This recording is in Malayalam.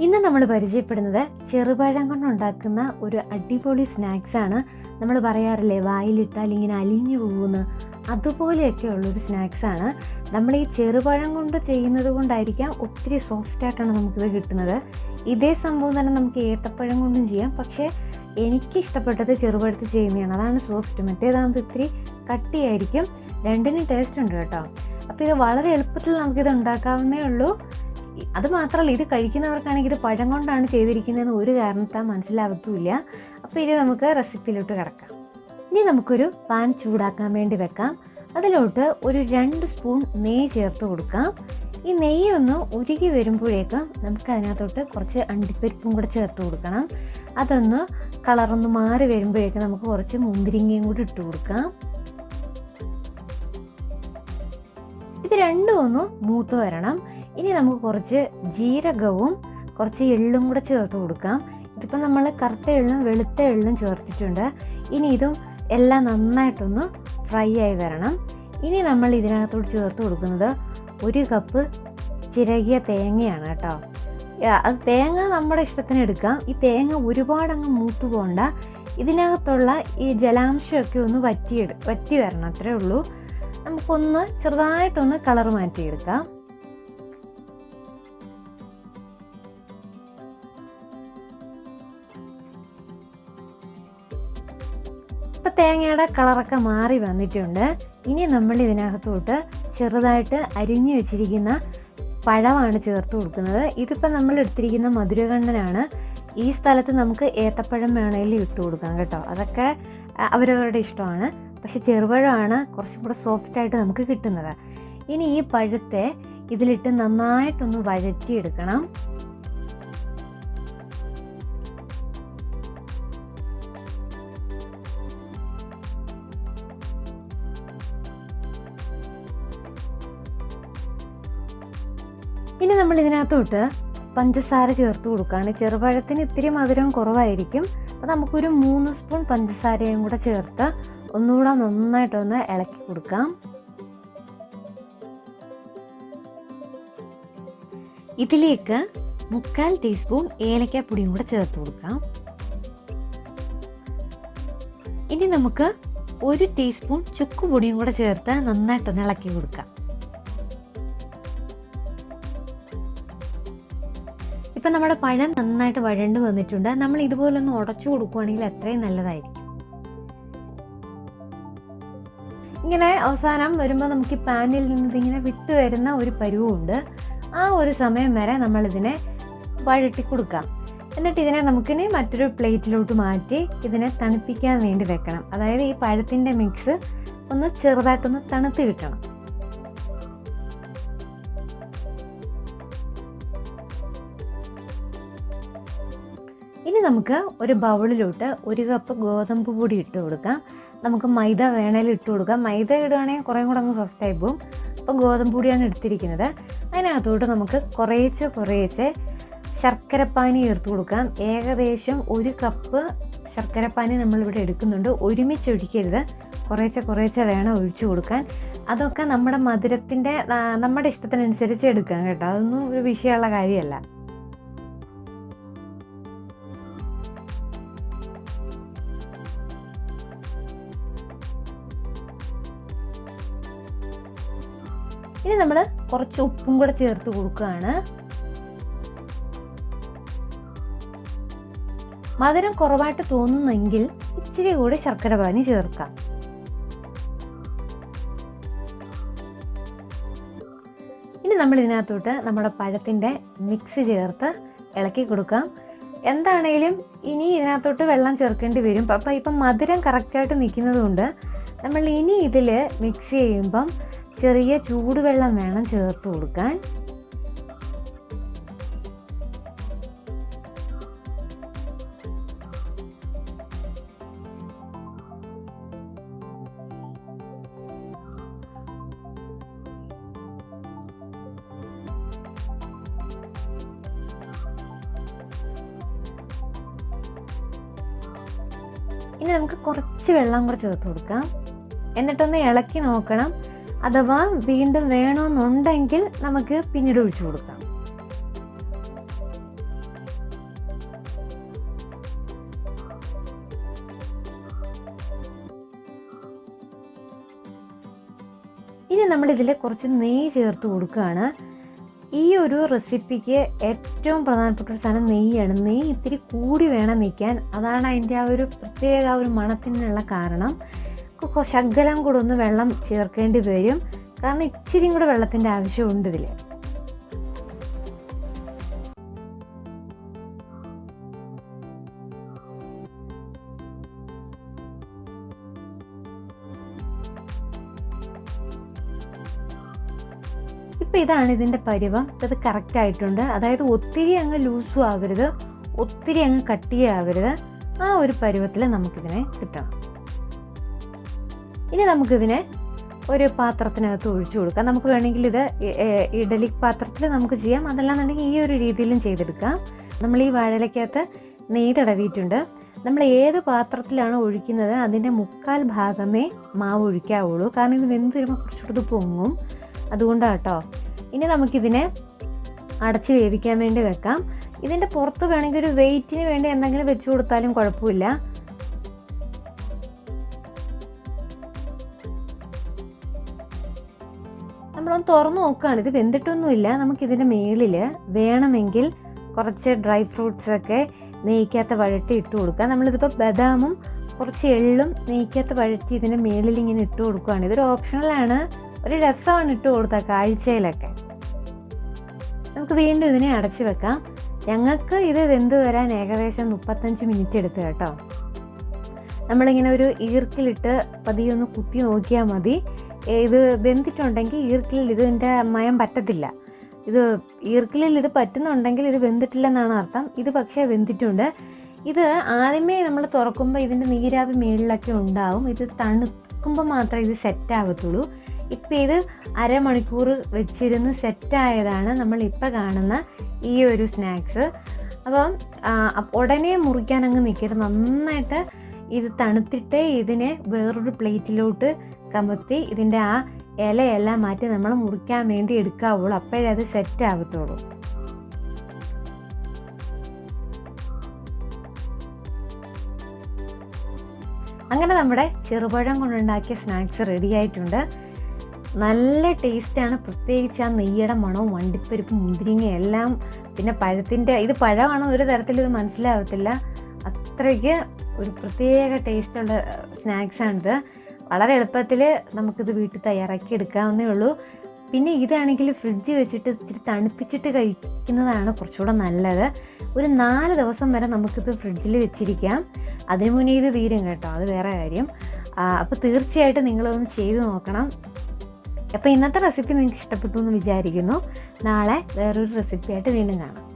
ഇന്ന് നമ്മൾ പരിചയപ്പെടുന്നത് ചെറുപഴം കൊണ്ടുണ്ടാക്കുന്ന ഒരു അടിപൊളി സ്നാക്സാണ് നമ്മൾ പറയാറില്ലേ വായിലിട്ടാൽ ഇങ്ങനെ അലിഞ്ഞു പോകുന്നു അതുപോലെയൊക്കെ ഉള്ളൊരു സ്നാക്സാണ് നമ്മൾ ഈ ചെറുപഴം കൊണ്ട് ചെയ്യുന്നത് കൊണ്ടായിരിക്കാം ഒത്തിരി സോഫ്റ്റായിട്ടാണ് നമുക്കിത് കിട്ടുന്നത്. ഇതേ സംഭവം തന്നെ നമുക്ക് ഏത്തപ്പഴം കൊണ്ടും ചെയ്യാം. പക്ഷേ എനിക്ക് ഇഷ്ടപ്പെട്ടത് ചെറുപഴത്ത് ചെയ്യുന്നതാണ്. അതാണ് സോഫ്റ്റ് മറ്റേതാകുമ്പോൾ ഇത്തിരി കട്ടിയായിരിക്കും. രണ്ടിനും ടേസ്റ്റ് ഉണ്ട് കേട്ടോ. അപ്പോൾ ഇത് വളരെ എളുപ്പത്തിൽ നമുക്കിത് ഉണ്ടാക്കാവുന്നേ ഉള്ളൂ. അത് മാത്രമല്ല ഇത് കഴിക്കുന്നവർക്കാണെങ്കിൽ ഇത് പഴം കൊണ്ടാണ് ചെയ്തിരിക്കുന്നതെന്ന് ഒരു കാരണത്താൽ മനസ്സിലാവത്തുമില്ല. അപ്പോൾ ഇത് നമുക്ക് റെസിപ്പിയിലോട്ട് കിടക്കാം. ഇനി നമുക്കൊരു പാൻ ചൂടാക്കാൻ വേണ്ടി വെക്കാം. അതിലോട്ട് ഒരു രണ്ട് സ്പൂൺ നെയ്യ് ചേർത്ത് കൊടുക്കാം. ഈ നെയ്യ് ഒന്ന് ഉരുകി വരുമ്പോഴേക്കും നമുക്ക് അതിനകത്തോട്ട് കുറച്ച് അണ്ടിപ്പരിപ്പും കൂടെ ചേർത്ത് കൊടുക്കണം. അതൊന്ന് കളറൊന്ന് മാറി വരുമ്പോഴേക്കും നമുക്ക് കുറച്ച് മുന്തിരിങ്ങയും കൂടി ഇട്ട് കൊടുക്കാം. ഇത് രണ്ടും ഒന്ന് മൂത്ത് വരണം. ഇനി നമുക്ക് കുറച്ച് ജീരകവും കുറച്ച് എള്ളും കൂടെ ചേർത്ത് കൊടുക്കാം. ഇതിപ്പോൾ നമ്മൾ കറുത്ത എള്ളും വെളുത്ത എള്ളും ചേർത്തിട്ടുണ്ട്. ഇനി ഇതും എല്ലാം നന്നായിട്ടൊന്ന് ഫ്രൈ ആയി വരണം. ഇനി നമ്മൾ ഇതിനകത്തോട്ട് ചേർത്ത് കൊടുക്കുന്നത് ഒരു കപ്പ് ചിരകിയ തേങ്ങയാണ് കേട്ടോ. അത് തേങ്ങ നമ്മുടെ ഇഷ്ടത്തിന് എടുക്കാം. ഈ തേങ്ങ ഒരുപാട് അങ്ങ് മൂത്ത് പോകണ്ട. ഇതിനകത്തുള്ള ഈ ജലാംശമൊക്കെ ഒന്ന് വറ്റിയെടു വറ്റി വരണം അത്രേ ഉള്ളൂ. നമുക്കൊന്ന് ചെറുതായിട്ടൊന്ന് കളർ മാറ്റിയെടുക്കാം. ഇപ്പം തേങ്ങയുടെ കളറൊക്കെ മാറി വന്നിട്ടുണ്ട്. ഇനി നമ്മൾ ഇതിനകത്തോട്ട് ചെറുതായിട്ട് അരിഞ്ഞു വെച്ചിരിക്കുന്ന പഴമാണ് ചേർത്ത് കൊടുക്കുന്നത്. ഇതിപ്പോൾ നമ്മൾ എടുത്തിരിക്കുന്ന മധുരകണ്ണനാണ്. ഈ സ്ഥലത്ത് നമുക്ക് ഏത്തപ്പഴം വേണമെങ്കിൽ ഇട്ട് കൊടുക്കാം കേട്ടോ. അതൊക്കെ അവരവരുടെ ഇഷ്ടമാണ്. പക്ഷെ ചെറുപഴമാണ് കുറച്ചും കൂടെ സോഫ്റ്റായിട്ട് നമുക്ക് കിട്ടുന്നത്. ഇനി ഈ പഴത്തെ ഇതിലിട്ട് നന്നായിട്ടൊന്ന് വഴറ്റിയെടുക്കണം. ഇനി നമ്മൾ ഇതിനകത്തോട്ട് പഞ്ചസാര ചേർത്ത് കൊടുക്കുകയാണ്. ചെറുപഴത്തിന് ഇത്തിരി മധുരം കുറവായിരിക്കും. അപ്പോൾ നമുക്കൊരു മൂന്ന് സ്പൂൺ പഞ്ചസാരയും കൂടെ ചേർത്ത് ഒന്നുകൂടെ നന്നായിട്ടൊന്ന് ഇളക്കി കൊടുക്കാം. ഇതിലേക്ക് മുക്കാൽ ടീസ്പൂൺ ഏലക്കാപ്പൊടിയും കൂടെ ചേർത്ത് കൊടുക്കാം. ഇനി നമുക്ക് ഒരു ടീസ്പൂൺ ചുക്കുപൊടിയും കൂടെ ചേർത്ത് നന്നായിട്ടൊന്ന് ഇളക്കി കൊടുക്കാം. ഇപ്പം നമ്മുടെ പഴം നന്നായിട്ട് വഴണ്ട് വന്നിട്ടുണ്ട്. നമ്മൾ ഇതുപോലൊന്ന് ഉടച്ചു കൊടുക്കുകയാണെങ്കിൽ അത്രയും നല്ലതായിരിക്കും. ഇങ്ങനെ അവസാനം വരുമ്പോൾ നമുക്ക് ഈ പാനിൽ നിന്ന് ഇതിങ്ങനെ വിട്ട് വരുന്ന ഒരു പരുവുണ്ട്. ആ ഒരു സമയം വരെ നമ്മളിതിനെ വഴട്ടി കൊടുക്കാം. എന്നിട്ട് ഇതിനെ നമുക്കിനി മറ്റൊരു പ്ലേറ്റിലോട്ട് മാറ്റി ഇതിനെ തണുപ്പിക്കാൻ വേണ്ടി വെക്കണം. അതായത് ഈ പഴത്തിന്റെ മിക്സ് ഒന്ന് ചെറുതായിട്ടൊന്ന് തണുത്ത് കിട്ടണം. നമുക്ക് ഒരു ബൗളിലോട്ട് ഒരു കപ്പ് ഗോതമ്പ് പൊടി ഇട്ട് കൊടുക്കാം. നമുക്ക് മൈദ വേണേലും ഇട്ട് കൊടുക്കാം. മൈദ ഇടുകയാണെങ്കിൽ കുറേ കൂടെ അങ്ങ് സോഫ്റ്റായി പോകും അപ്പോൾ ഗോതമ്പ് പൊടിയാണ് എടുത്തിരിക്കുന്നത്. അതിനകത്തോട്ട് നമുക്ക് കുറേശ്ശെ കുറേശ്ശെ ശർക്കരപ്പാനി ചേർത്ത് കൊടുക്കാം. ഏകദേശം ഒരു കപ്പ് ശർക്കരപ്പാനി നമ്മളിവിടെ എടുക്കുന്നുണ്ട്. ഒരുമിച്ച് ഒഴിക്കരുത്. കുറേശ്ശെ കുറേശ്ശെ വേണം ഒഴിച്ചു കൊടുക്കാൻ. അതൊക്കെ നമ്മുടെ മധുരത്തിന്റെ നമ്മുടെ ഇഷ്ടത്തിനനുസരിച്ച് എടുക്കാം കേട്ടോ. അതൊന്നും ഒരു വിഷയമുള്ള കാര്യമല്ല. ഇനി നമ്മൾ കുറച്ച് ഉപ്പും കൂടെ ചേർത്ത് കൊടുക്കുകയാണ്. മധുരം കുറവായിട്ട് തോന്നുന്നെങ്കിൽ ഇച്ചിരി കൂടി ശർക്കര പാനി ചേർക്കാം. ഇനി നമ്മൾ ഇതിനകത്തോട്ട് നമ്മുടെ പഴത്തിന്റെ മിക്സ് ചേർത്ത് ഇളക്കി കൊടുക്കാം. എന്താണേലും ഇനി ഇതിനകത്തോട്ട് വെള്ളം ചേർക്കേണ്ടി വരും. അപ്പം ഇപ്പം മധുരം കറക്റ്റായിട്ട് നിൽക്കുന്നത് കൊണ്ട് നമ്മൾ ഇനി ഇതിൽ മിക്സ് ചെയ്യുമ്പം ചെറിയ ചൂടുവെള്ളം വേണം ചേർത്ത് കൊടുക്കാൻ. ഇനി നമുക്ക് കുറച്ച് വെള്ളം കൂടെ ചേർത്ത് കൊടുക്കാം. എന്നിട്ടൊന്ന് ഇളക്കി നോക്കണം. അഥവാ വീണ്ടും വേണമെന്നുണ്ടെങ്കിൽ നമുക്ക് പിന്നീട് ഒഴിച്ചു കൊടുക്കാം. ഇനി നമ്മൾ ഇതിൽ കുറച്ച് നെയ്യ് ചേർത്ത് കൊടുക്കുകയാണ്. ഈ ഒരു റെസിപ്പിക്ക് ഏറ്റവും പ്രധാനപ്പെട്ട ഒരു സാധനം നെയ്യാണ്. നെയ്യ് ഇത്തിരി കൂടി വേണം നിൽക്കാൻ അതാണ് അതിന്റെ ആ ഒരു പ്രത്യേക ഒരു മണത്തിനുള്ള കാരണം. ശകലം കൂടെ ഒന്ന് വെള്ളം ചേർക്കേണ്ടി വരും. കാരണം ഇച്ചിരിയും കൂടെ വെള്ളത്തിന്റെ ആവശ്യമുണ്ട് ഇതിൽ ഇപ്പം ഇതാണ് ഇതിന്റെ പരുവം. ഇത് കറക്റ്റ് ആയിട്ടുണ്ട്. അതായത് ഒത്തിരി അങ്ങ് ലൂസും ആവരുത്. ഒത്തിരി അങ്ങ് കട്ടിയാവരുത്. ആ ഒരു പരുവത്തിൽ നമുക്കിതിനെ കിട്ടണം. ഇനി നമുക്കിതിനെ ഒരു പാത്രത്തിനകത്ത് ഒഴിച്ചു കൊടുക്കാം. നമുക്ക് വേണമെങ്കിൽ ഇത് ഇഡലി പാത്രത്തിൽ നമുക്ക് ചെയ്യാം. അതല്ലാന്നുണ്ടെങ്കിൽ ഈ ഒരു രീതിയിലും ചെയ്തെടുക്കാം. നമ്മൾ ഈ വാഴയിലക്കകത്ത് നെയ്ത് തടവിയിട്ടുണ്ട്. നമ്മൾ ഏത് പാത്രത്തിലാണ് ഒഴിക്കുന്നത് അതിന്റെ മുക്കാൽ ഭാഗമേ മാവ് ഒഴിക്കാവുള്ളൂ. കാരണം ഇത് വെന്ത് വരുമ്പോൾ കുറച്ചുകൂടെ പൊങ്ങും. അതുകൊണ്ടാണ് കേട്ടോ ഇനി നമുക്കിതിനെ അടച്ച് വേവിക്കാൻ വേണ്ടി വെക്കാം. ഇതിന്റെ പുറത്ത് വേണമെങ്കിൽ ഒരു വെയിറ്റിന് വേണ്ടി എന്തെങ്കിലും വെച്ച് കൊടുത്താലും കുഴപ്പമില്ല. നമ്മളൊന്ന് തുറന്നു നോക്കുകയാണ്. ഇത് വെന്തിട്ടൊന്നുമില്ല. നമുക്കിതിന്റെ മേളിൽ വേണമെങ്കിൽ കുറച്ച് ഡ്രൈ ഫ്രൂട്ട്സൊക്കെ ഒക്കെ നെയ്ക്കകത്ത് വഴറ്റി ഇട്ട് കൊടുക്കാം നമ്മളിതിപ്പോൾ ബദാമും കുറച്ച് എള്ളും നെയ്ക്കാത്ത വഴറ്റി ഇതിന്റെ മേളിൽ ഇങ്ങനെ ഇട്ട് കൊടുക്കുകയാണ്. ഇതൊരു ഓപ്ഷണലാണ് ഒരു രസമാണ് ഇട്ട് കൊടുത്താൽ കാഴ്ചയിലൊക്കെ. നമുക്ക് വീണ്ടും ഇതിനെ അടച്ചു വെക്കാം. ഞങ്ങൾക്ക് ഇത് വെന്ത് വരാൻ ഏകദേശം മുപ്പത്തഞ്ച് മിനിറ്റ് എടുത്തു കേട്ടോ. നമ്മളിങ്ങനെ ഒരു ഈർക്കിലിട്ട് പതിയെ ഒന്ന് കുത്തി നോക്കിയാൽ മതി. ഇത് വെന്തിട്ടുണ്ടെങ്കിൽ ഈർക്കിലിൽ ഇതിന്റെ മയം പറ്റത്തില്ല. ഇത് ഈർക്കിലിൽ ഇത് പറ്റുന്നുണ്ടെങ്കിൽ ഇത് വെന്തിട്ടില്ലെന്നാണ് അർത്ഥം. ഇത് പക്ഷേ വെന്തിട്ടുണ്ട്. ഇത് ആദ്യമേ നമ്മൾ തുറക്കുമ്പോൾ ഇതിന്റെ നീരാവി മേളിലൊക്കെ ഉണ്ടാവും. ഇത് തണുക്കുമ്പോൾ മാത്രമേ ഇത് സെറ്റ് ആവത്തുള്ളൂ. ഇപ്പം ഇത് അരമണിക്കൂർ വെച്ചിരുന്ന് സെറ്റായതാണ് നമ്മൾ ഇപ്പം കാണുന്ന ഈ ഒരു സ്നാക്സ്. അപ്പ- ഉടനെ മുറിക്കാൻ അങ്ങ് നിൽക്കരുത് നന്നായിട്ട് ഇത് തണുത്തിട്ട് ഇതിനെ വേറൊരു പ്ലേറ്റിലോട്ട് കമത്തി ഇതിന്റെ ആ ഇലയെല്ലാം മാറ്റി നമ്മൾ മുറിക്കാൻ വേണ്ടി എടുക്കാവുള്ളൂ. അപ്പോഴേ അത് സെറ്റ് ആവത്തുള്ളൂ. അങ്ങനെ നമ്മുടെ ചെറുപഴം കൊണ്ടുണ്ടാക്കിയ സ്നാക്സ് റെഡി ആയിട്ടുണ്ട്. നല്ല ടേസ്റ്റാണ് പ്രത്യേകിച്ച് ആ നെയ്യുടെ മണവും വണ്ടിപ്പരിപ്പ് മുന്തിരിങ്ങ എല്ലാം പിന്നെ പഴത്തിന്റെ ഇത് പഴമാണോ ഒരു തരത്തിൽ ഇത് മനസ്സിലാവത്തില്ല. അത്രയ്ക്ക് ഒരു പ്രത്യേക ടേസ്റ്റുള്ള സ്നാക്സാണിത് വളരെ എളുപ്പത്തിൽ നമുക്കിത് വീട്ടിൽ തയ്യാറാക്കി എടുക്കാവുന്നേ ഉള്ളൂ. പിന്നെ ഇതാണെങ്കിൽ ഫ്രിഡ്ജ് വെച്ചിട്ട് ഇച്ചിരി തണുപ്പിച്ചിട്ട് കഴിക്കുന്നതാണ് കുറച്ചുകൂടെ നല്ലത്. ഒരു നാല് ദിവസം വരെ നമുക്കിത് ഫ്രിഡ്ജിൽ വെച്ചിരിക്കാം. അതിനു മുന്നേ ഇത് തീരും കേട്ടോ അത് വേറെ കാര്യം. അപ്പോൾ തീർച്ചയായിട്ടും നിങ്ങളൊന്ന് ചെയ്ത് നോക്കണം. അപ്പോൾ ഇന്നത്തെ റെസിപ്പി നിങ്ങൾക്ക് ഇഷ്ടപ്പെട്ടു എന്ന് വിചാരിക്കുന്നു. നാളെ വേറൊരു റെസിപ്പിയായിട്ട് വീണ്ടും കാണാം.